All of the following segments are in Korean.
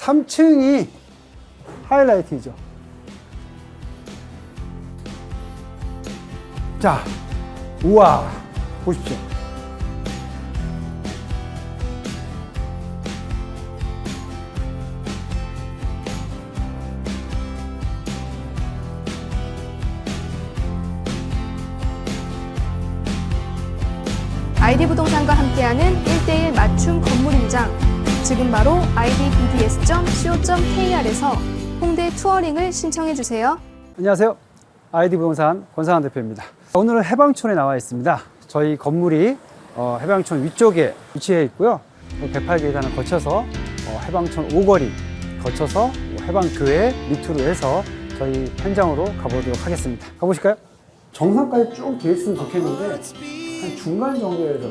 3층이 하이라이트이죠. 자, 우와, 보십시오. 아이디 부동산과 함께하는 1대1 맞춤 건물 임장. 지금 바로 idbds.co.kr에서 홍대 투어링을 신청해 주세요. 안녕하세요. 아이디 부동산 권상환 대표입니다. 오늘은 해방촌에 나와 있습니다. 저희 건물이 어, 해방촌 위쪽에 위치해 있고요. 108계단을 거쳐서 어, 해방촌 오거리 거쳐서 해방교회 밑으로 해서 저희 현장으로 가보도록 하겠습니다. 가보실까요? 정상까지 쭉돼 있으면 좋겠는데 한 중간 정도에서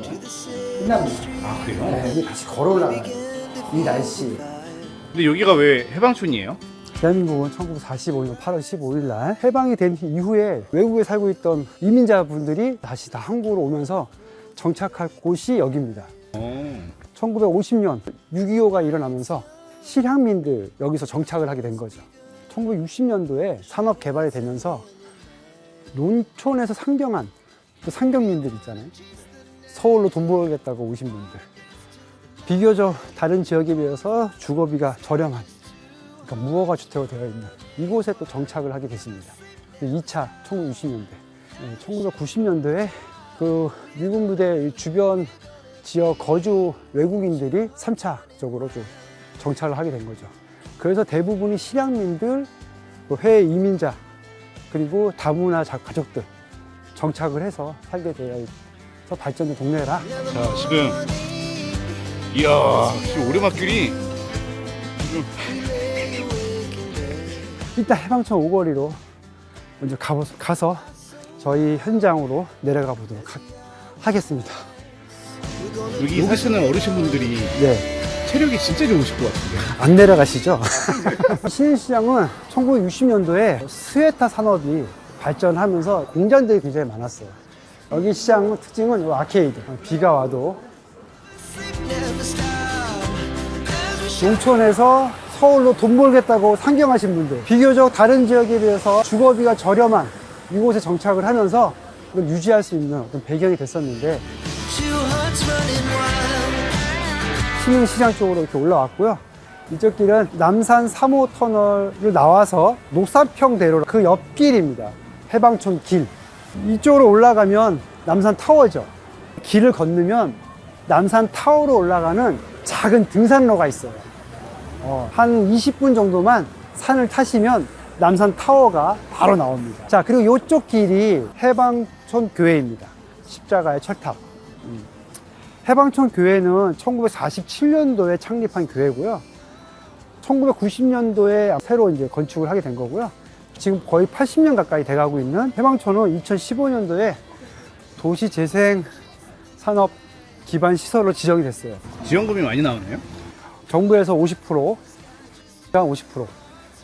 끝납니다. 아 그래요? 네, 다시 걸어 올라가요. 이 날씨. 근데 여기가 왜 해방촌이에요? 대한민국은 1945년 8월 15일 날 해방이 된 이후에 외국에 살고 있던 이민자분들이 다시 다 한국으로 오면서 정착할 곳이 여기입니다. 어. 1950년 6.25가 일어나면서 실향민들 여기서 정착을 하게 된 거죠. 1960년도에 산업 개발이 되면서 농촌에서 상경한 그 상경민들 있잖아요. 서울로 돈 벌겠다고 오신 분들. 비교적 다른 지역에 비해서 주거비가 저렴한 그러니까 무허가 주택으로 되어 있는 이곳에 또 정착을 하게 됐습니다. 2차 1960년대. 1990년도에 그 미군 부대 주변 지역 거주 외국인들이 3차적으로 좀 정착을 하게 된 거죠. 그래서 대부분이 실향민들, 그 해외 이민자, 그리고 다문화 자- 가족들 정착을 해서 살게 되어 서 발전된 동네라 자 지금 이야 지금 오르막길이 이따 해방촌 오거리로 먼저 가보, 가서 저희 현장으로 내려가 보도록 하, 겠습니다 여기 사시는 어르신분들이 네, 체력이 진짜 좋으실 것 같은데 안 내려가시죠? 신일시장은 1960년도에 스웨터 산업이 발전하면서 공장들이 굉장히 많았어요. 여기 시장 특징은 이 아케이드. 비가 와도 농촌에서 서울로 돈 벌겠다고 상경하신 분들 비교적 다른 지역에 비해서 주거비가 저렴한 이곳에 정착을 하면서 이걸 유지할 수 있는 어떤 배경이 됐었는데 신흥시장 쪽으로 이렇게 올라왔고요. 이쪽 길은 남산 3호 터널을 나와서 녹산평대로 그 옆길입니다. 해방촌 길. 이쪽으로 올라가면 남산 타워죠. 길을 건너면 남산 타워로 올라가는 작은 등산로가 있어요. 어, 한 20분 정도만 산을 타시면 남산 타워가 바로 나옵니다. 자, 그리고 이쪽 길이 해방촌 교회입니다. 십자가의 철탑. 음. 해방촌 교회는 1947년도에 창립한 교회고요. 1990년도에 새로 이제 건축을 하게 된 거고요. 지금 거의 80년 가까이 돼가고 있는 해방촌은 2015년도에 도시재생 산업 기반 시설로 지정이 됐어요. 지원금이 많이 나오네요 정부에서 50%, 한 50%.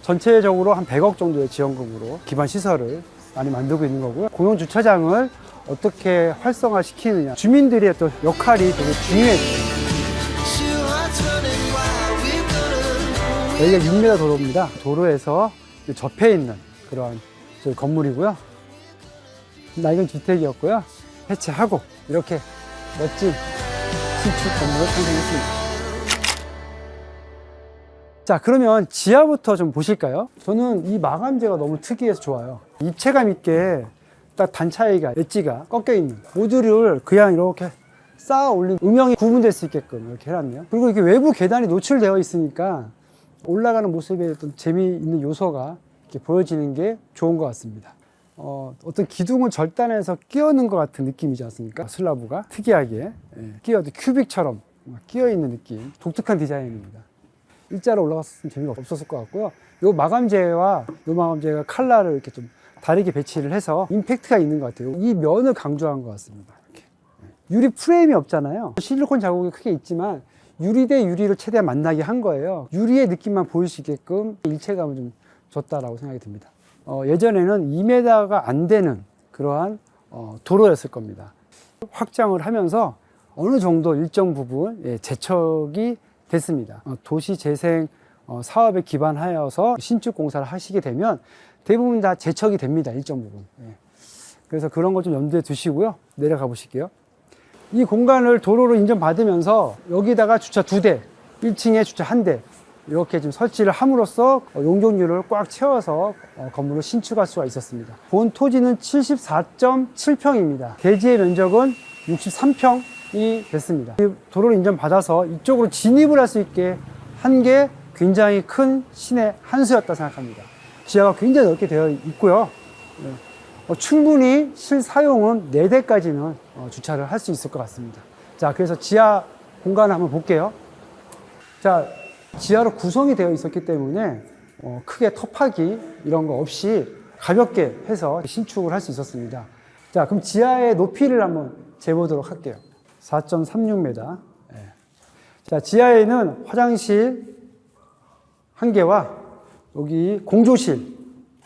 전체적으로 한 100억 정도의 지원금으로 기반 시설을 많이 만들고 있는 거고요. 공영 주차장을 어떻게 활성화 시키느냐. 주민들의 또 역할이 되게 중요해요. 여기가 6m 도로입니다. 도로에서 접해 있는 그런 건물이고요. 낡은 주택이었고요. 해체하고 이렇게 멋진 신축 건물을 탄생했습니다. 자, 그러면 지하부터 좀 보실까요? 저는 이 마감재가 너무 특이해서 좋아요. 입체감 있게 딱 단차이가, 엣지가 꺾여 있는 모듈을 그냥 이렇게 쌓아 올린 음영이 구분될 수 있게끔 이렇게 해놨네요. 그리고 이게 외부 계단이 노출되어 있으니까 올라가는 모습에 어떤 재미있는 요소가 이렇게 보여지는 게 좋은 것 같습니다. 어, 어떤 기둥을 절단해서 끼워넣은 것 같은 느낌이지 않습니까? 슬라브가 특이하게 예, 끼어도 큐빅처럼 끼어 있는 느낌, 독특한 디자인입니다. 일자로 올라갔으면 재미가 없었을 것 같고요. 요 마감재와 요 마감재가 칼라를 이렇게 좀 다르게 배치를 해서 임팩트가 있는 것 같아요. 이 면을 강조한 것 같습니다. 이렇게. 유리 프레임이 없잖아요. 실리콘 자국이 크게 있지만 유리 대 유리를 최대한 만나게 한 거예요. 유리의 느낌만 보일 수 있게끔 일체감을 좀 줬다라고 생각이 듭니다. 어, 예전에는 2m가 안 되는 그러한 어, 도로였을 겁니다. 확장을 하면서 어느 정도 일정 부분 예, 재척이 됐습니다. 어, 도시 재생 어, 사업에 기반하여서 신축 공사를 하시게 되면 대부분 다 제척이 됩니다. 일정 부분. 예. 그래서 그런 거좀 염두에 두시고요. 내려가 보실게요. 이 공간을 도로로 인정받으면서 여기다가 주차 두 대, 1층에 주차 한 대, 이렇게 좀 설치를 함으로써 어, 용적률을 꽉 채워서 어, 건물을 신축할 수가 있었습니다. 본 토지는 74.7평입니다. 대지의 면적은 63평이 됐습니다. 이 도로를 인정받아서 이쪽으로 진입을 할 수 있게 한 게 굉장히 큰 신의 한 수였다 생각합니다. 지하가 굉장히 넓게 되어 있고요. 네. 어, 충분히 실사용은 4대까지는 어, 주차를 할 수 있을 것 같습니다. 자, 그래서 지하 공간을 한번 볼게요. 자, 지하로 구성이 되어 있었기 때문에 어, 크게 텃하기 이런 거 없이 가볍게 해서 신축을 할 수 있었습니다. 자, 그럼 지하의 높이를 한번 재보도록 할게요. 4.36m. 자, 지하에는 화장실 한 개와 여기 공조실,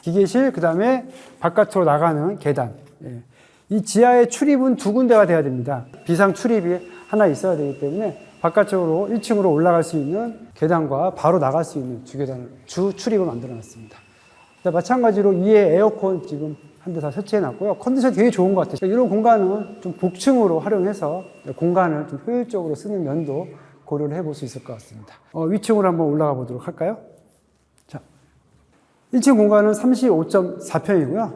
기계실, 그 다음에 바깥으로 나가는 계단. 예. 이 지하의 출입은 두 군데가 돼야 됩니다. 비상 출입이 하나 있어야 되기 때문에 바깥쪽으로 1층으로 올라갈 수 있는 계단과 바로 나갈 수 있는 주 계단을, 주 출입을 만들어 놨습니다. 자, 마찬가지로 위에 에어컨 지금 한 대 다 설치해 놨고요. 컨디션 되게 좋은 것 같아요. 이런 공간은 좀 복층으로 활용해서 공간을 좀 효율적으로 쓰는 면도 고려를 해볼 수 있을 것 같습니다. 어, 위층으로 한번 올라가 보도록 할까요? 자, 1층 공간은 35.4평이고요.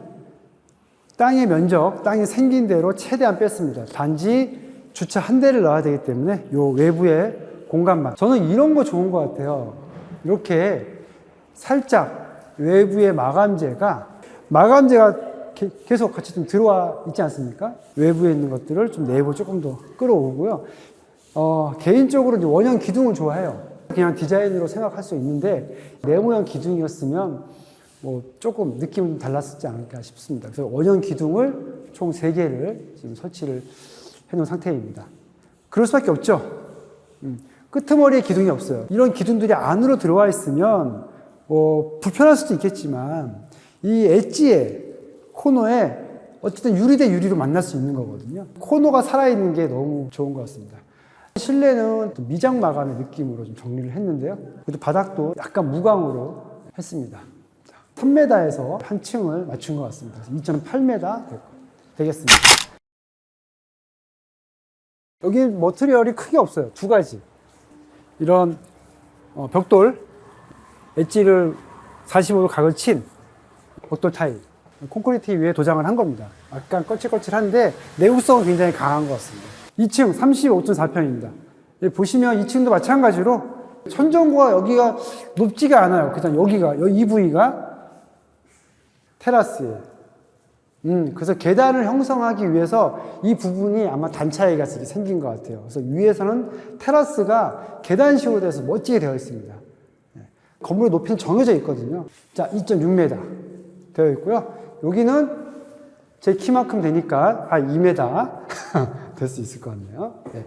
땅의 면적, 땅이 생긴 대로 최대한 뺐습니다. 단지 주차 한 대를 넣어야 되기 때문에 요 외부의 공간만. 저는 이런 거 좋은 것 같아요. 이렇게 살짝 외부의 마감재가, 마감재가 게- 계속 같이 좀 들어와 있지 않습니까? 외부에 있는 것들을 좀 내부 조금 더 끌어오고요. 어, 개인적으로 이제 원형 기둥을 좋아해요. 그냥 디자인으로 생각할 수 있는데 네모형 기둥이었으면 뭐 조금 느낌은 좀 달랐지 않을까 싶습니다. 그래서 원형 기둥을 총 3개를 지금 설치를 해놓은 상태입니다. 그럴 수밖에 없죠. 음, 끄트머리에 기둥이 없어요. 이런 기둥들이 안으로 들어와 있으면 뭐 불편할 수도 있겠지만 이 엣지에 코너에 어쨌든 유리 대 유리로 만날 수 있는 거거든요. 코너가 살아있는 게 너무 좋은 것 같습니다. 실내는 좀 미장 마감의 느낌으로 좀 정리를 했는데요. 그래도 바닥도 약간 무광으로 했습니다. 3m에서 한 층을 맞춘 것 같습니다. 2.8m 되겠습니다. 여기 머트리얼이 크게 없어요. 두 가지. 이런 어, 벽돌, 엣지를 45도 각을 친 벽돌 타일. 콘크리트 위에 도장을 한 겁니다. 약간 거칠거칠한데 내구성은 굉장히 강한 것 같습니다. 2층 35.4평입니다. 보시면 2층도 마찬가지로 천정고가 여기가 높지가 않아요. 그냥 여기가 여- 이 부위가 테라스예요. 음, 그래서 계단을 형성하기 위해서 이 부분이 아마 단차이가 생긴 것 같아요. 그래서 위에서는 테라스가 계단식으로 돼서 멋지게 되어 있습니다. 네. 건물의 높이는 정해져 있거든요. 자, 2.6m 되어 있고요. 여기는 제 키만큼 되니까 한 2m 될 수 있을 것 같네요. 네.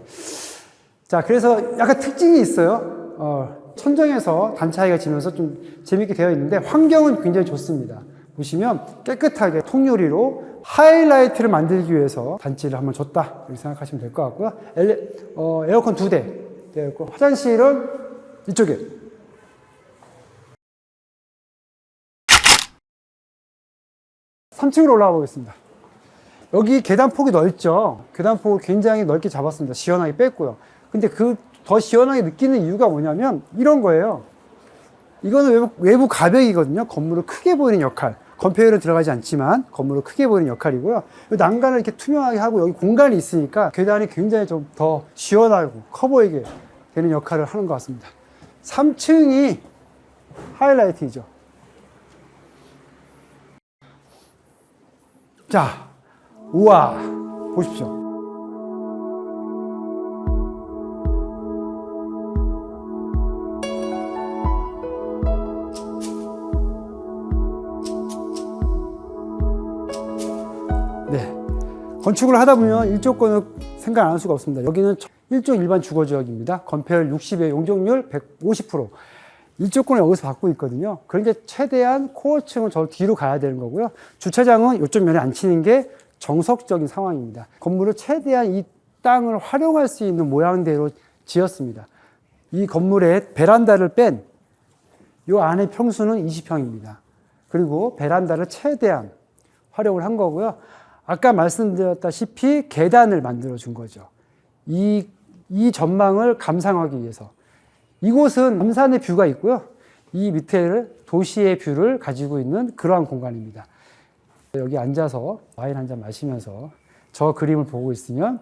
자, 그래서 약간 특징이 있어요. 어, 천정에서 단차이가 지면서 좀 재밌게 되어 있는데 환경은 굉장히 좋습니다. 보시면 깨끗하게 통유리로 하이라이트를 만들기 위해서 단지를 한번 줬다 이렇게 생각하시면 될 것 같고요. 엘레, 어, 에어컨 두 대 되어 있고 화장실은 이쪽에 3층으로 올라가 보겠습니다. 여기 계단 폭이 넓죠. 계단 폭을 굉장히 넓게 잡았습니다. 시원하게 뺐고요. 근데 그 더 시원하게 느끼는 이유가 뭐냐면 이런 거예요. 이거는 외부, 외부 가벽이거든요. 건물을 크게 보이는 역할. 건폐율은 들어가지 않지만 건물을 크게 보이는 역할이고요. 이 난간을 이렇게 투명하게 하고 여기 공간이 있으니까 계단이 굉장히 좀 더 시원하고 커 보이게 되는 역할을 하는 것 같습니다. 3층이 하이라이트이죠. 자, 우와, 보십시오. 건축을 하다 보면 일조권을 생각 안 할 수가 없습니다. 여기는 일조 일반 주거지역입니다. 건폐율 60에 용적률 150%. 일조권을 여기서 받고 있거든요. 그러니까 최대한 코어층은 저 뒤로 가야 되는 거고요. 주차장은 이쪽 면에 안 치는 게 정석적인 상황입니다. 건물을 최대한 이 땅을 활용할 수 있는 모양대로 지었습니다. 이 건물에 베란다를 뺀 이 안에 평수는 20평입니다. 그리고 베란다를 최대한 활용을 한 거고요. 아까 말씀드렸다시피 계단을 만들어 준 거죠. 이, 이 전망을 감상하기 위해서. 이곳은 남산의 뷰가 있고요. 이 밑에를 도시의 뷰를 가지고 있는 그러한 공간입니다. 여기 앉아서 와인 한 잔 마시면서 저 그림을 보고 있으면.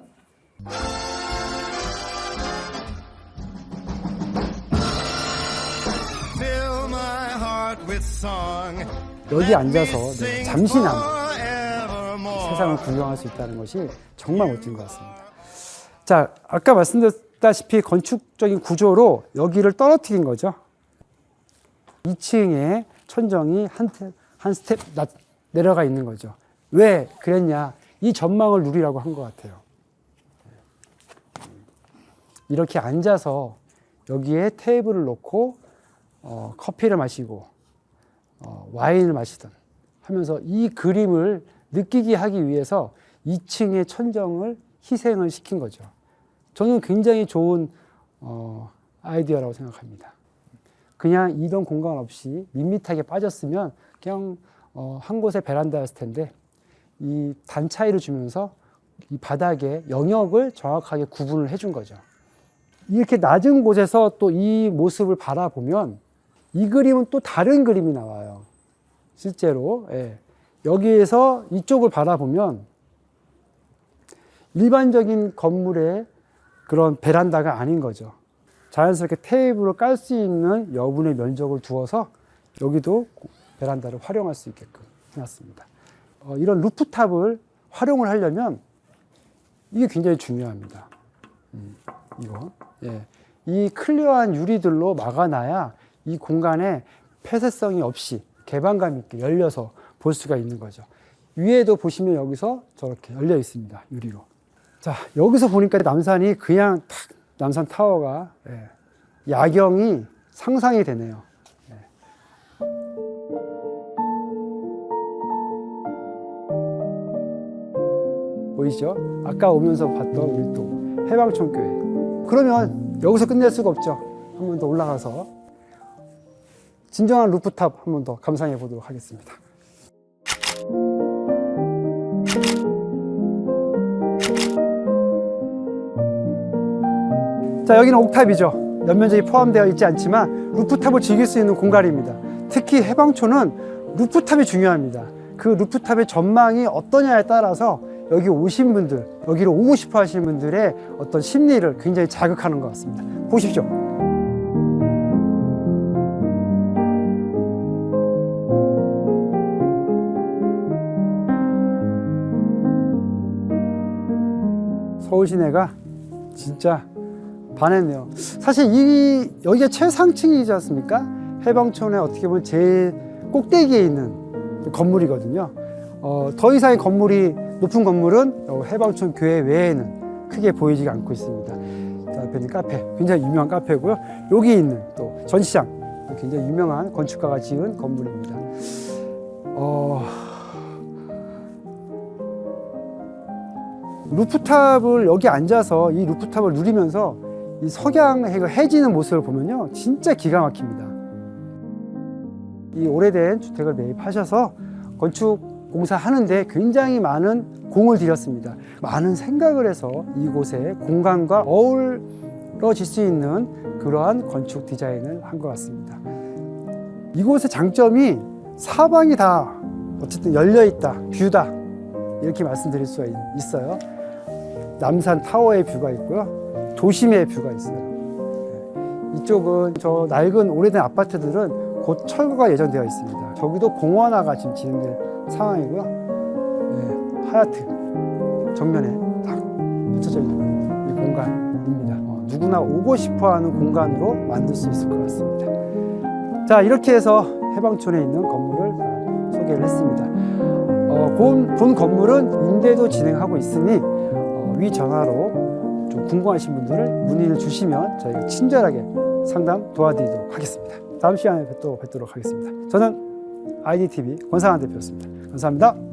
여기 앉아서 네, 잠시나마. 세상을 구경할 수 있다는 것이 정말 멋진 것 같습니다. 자, 아까 말씀드렸다시피 건축적인 구조로 여기를 떨어뜨린 거죠. 2층에 천정이 한, 테- 한 스텝 낮- 내려가 있는 거죠. 왜 그랬냐? 이 전망을 누리라고 한 것 같아요. 이렇게 앉아서 여기에 테이블을 놓고 어, 커피를 마시고 어, 와인을 마시던 하면서 이 그림을 느끼게 하기 위해서 2층의 천정을 희생을 시킨 거죠. 저는 굉장히 좋은 어, 아이디어라고 생각합니다. 그냥 이동 공간 없이 밋밋하게 빠졌으면 그냥 어, 한 곳의 베란다였을 텐데 이 단 차이를 주면서 이 바닥에 영역을 정확하게 구분을 해준 거죠. 이렇게 낮은 곳에서 또 이 모습을 바라보면 이 그림은 또 다른 그림이 나와요. 실제로 예. 여기에서 이쪽을 바라보면 일반적인 건물의 그런 베란다가 아닌 거죠. 자연스럽게 테이블을 깔수 있는 여분의 면적을 두어서 여기도 베란다를 활용할 수 있게끔 해놨습니다. 어, 이런 루프탑을 활용을 하려면 이게 굉장히 중요합니다. 음, 이거. 예. 이 클리어한 유리들로 막아놔야 이 공간에 폐쇄성이 없이 개방감 있게 열려서 볼 수가 있는 거죠. 위에도 보시면 여기서 저렇게 열려 있습니다. 유리로. 자, 여기서 보니까 남산이 그냥 탁, 남산 타워가, 예, 야경이 상상이 되네요. 예. 보이시죠? 아까 오면서 봤던 우리 또 해방촌교회. 그러면 여기서 끝낼 수가 없죠. 한 번 더 올라가서 진정한 루프탑 한 번 더 감상해 보도록 하겠습니다. 자, 여기는 옥탑이죠. 연면적이 포함되어 있지 않지만 루프탑을 즐길 수 있는 공간입니다. 특히 해방촌은 루프탑이 중요합니다. 그 루프탑의 전망이 어떠냐에 따라서 여기 오신 분들, 여기로 오고 싶어 하시는 분들의 어떤 심리를 굉장히 자극하는 것 같습니다. 보십시오. 서울 시내가 진짜 반했네요. 사실 이 여기가 최상층이지 않습니까? 해방촌에 어떻게 보면 제일 꼭대기에 있는 건물이거든요. 어, 더 이상의 건물이 높은 건물은 어, 해방촌 교회 외에는 크게 보이지 않고 있습니다. 자, 앞에 있는 카페, 굉장히 유명한 카페고요. 여기 있는 또 전시장, 굉장히 유명한 건축가가 지은 건물입니다. 어, 루프탑을 여기 앉아서 이 루프탑을 누리면서 이 석양해가 해지는 모습을 보면요 진짜 기가 막힙니다. 이 오래된 주택을 매입하셔서 건축 공사하는데 굉장히 많은 공을 들였습니다. 많은 생각을 해서 이곳의 공간과 어우러질 수 있는 그러한 건축 디자인을 한 것 같습니다. 이곳의 장점이 사방이 다 어쨌든 열려 있다, 뷰다 이렇게 말씀드릴 있- 있어요. 남산 타워의 뷰가 있고요. 도심의 뷰가 있어요. 네. 이쪽은 저 낡은 오래된 아파트들은 곧 철거가 예정되어 있습니다. 저기도 공원화가 지금 진행될 상황이고요. 네, 하얏트 정면에 딱 펼쳐져 있는 이 공간입니다. 어, 누구나 오고 싶어하는 공간으로 만들 수 있을 것 같습니다. 자 이렇게 해서 해방촌에 있는 건물을 소개를 했습니다. 어, 본, 본 건물은 임대도 진행하고 있으니 어, 위 전화로 좀 궁금하신 분들을 문의를 주시면 저희가 친절하게 상담 도와드리도록 하겠습니다. 다음 시간에 또 뵙도록 하겠습니다. 저는 IDTV 권상환 대표였습니다. 감사합니다.